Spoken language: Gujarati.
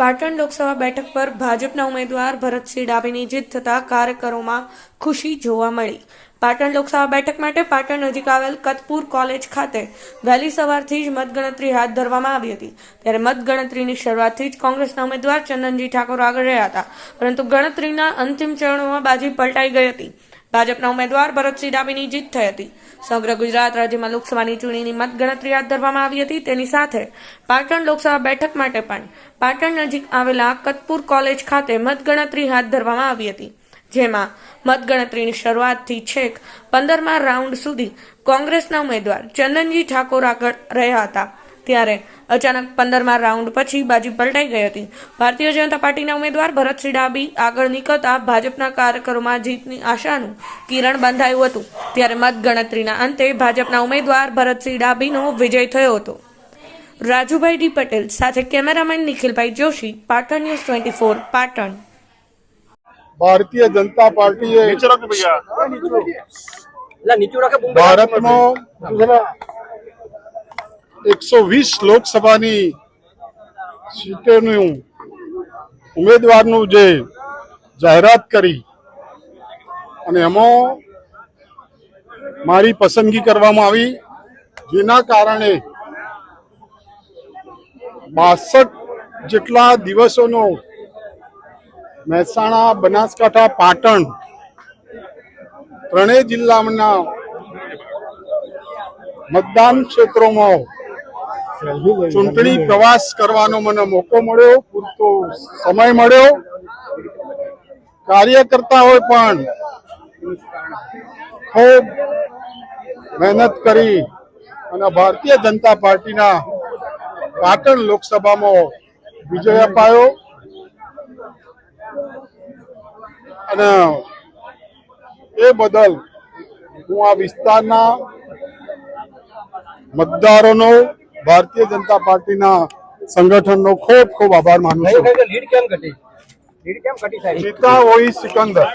પાટણ લોકસભા બેઠક પર ભાજપના ઉમેદવાર ભરતસિંહ ડાભીની જીત થતા કાર્યકરોમાં ખુશી જોવા મળી. પાટણ લોકસભા બેઠક માટે પાટણ નજીક આવેલ કતપુર કોલેજ ખાતે વહેલી સવારથી જ મતગણતરી હાથ ધરવામાં આવી હતી. ત્યારે મતગણતરીની શરૂઆતથી જ કોંગ્રેસના ઉમેદવાર ચંદનજી ઠાકોર આગળ રહ્યા હતા. પરંતુ ગણતરીના અંતિમ ચરણોમાં બાજી પલટાઈ ગઈ હતી. ભાજપના ઉમેદવાર ભરતસિંહ ડાબીની જીત થઈ હતી. સમગ્ર ગુજરાત રાજ્યમાં લોકસભાની ચૂંટણીની મતગણતરી હાથ ધરવામાં આવી હતી. તેની સાથે પાટણ લોકસભા બેઠક માટે પણ પાટણ નજીક આવેલા કતપુર કોલેજ ખાતે મતગણતરી હાથ ધરવામાં આવી હતી. જેમાં મતગણતરીની શરૂઆતથી છેક પંદરમા રાઉન્ડ સુધી કોંગ્રેસના ઉમેદવાર ચંદનજી ઠાકોર આગળ રહ્યા હતા. ત્યારે અચાનક પંદરમા રાઉન્ડ પછી બાજી પલટાઈ ગઈ હતી. ભારતીય જનતા પાર્ટીના ઉમેદવાર ભરતસિંહ ડાબી આગળ નીકળતા ભાજપના કાર્યકરોમાં જીતની આશાનું કિરણ બંધાયું હતું. ત્યારે મતગણતરીના અંતે ભાજપના ઉમેદવાર ભરતસિંહ ડાબીનો વિજય થયો હતો. રાજુભાઈ ડી પટેલ સાથે cameraman Nikhilbhai Joshi Patan news twenty four Patan. Bharatiya Janata પાર્ટીએ नीचे એકસો વીસ લોકસભાની સીટોનું ઉમેદવારનું જે જાહેરાત કરી અને એમાં મારી પસંદગી કરવામાં આવી, જેના કારણે બાસઠ જેટલા દિવસોનો મહેસાણા, બનાસકાંઠા, પાટણ ત્રણેય જિલ્લાના મતદાન ક્ષેત્રોમાં ચૂંટણી પ્રવાસ કરવાનો મને મોકો મળ્યો, પૂરતો સમય મળ્યો. કાર્યકર્તાઓએ પણ ખૂબ મહેનત કરી અને ભારતીય જનતા પાર્ટીના પાટણ લોકસભામાં વિજય અપાયો. અને એ બદલ હું આ વિસ્તારના મતદારોનો ભારતીય જનતા પાર્ટીના સંગઠનનો ખૂબ ખૂબ આભાર માનું છું. લીડ કેમ ઘટી? લીડ કેમ ઘટી સાહેબ? હોઈ સિકંદર.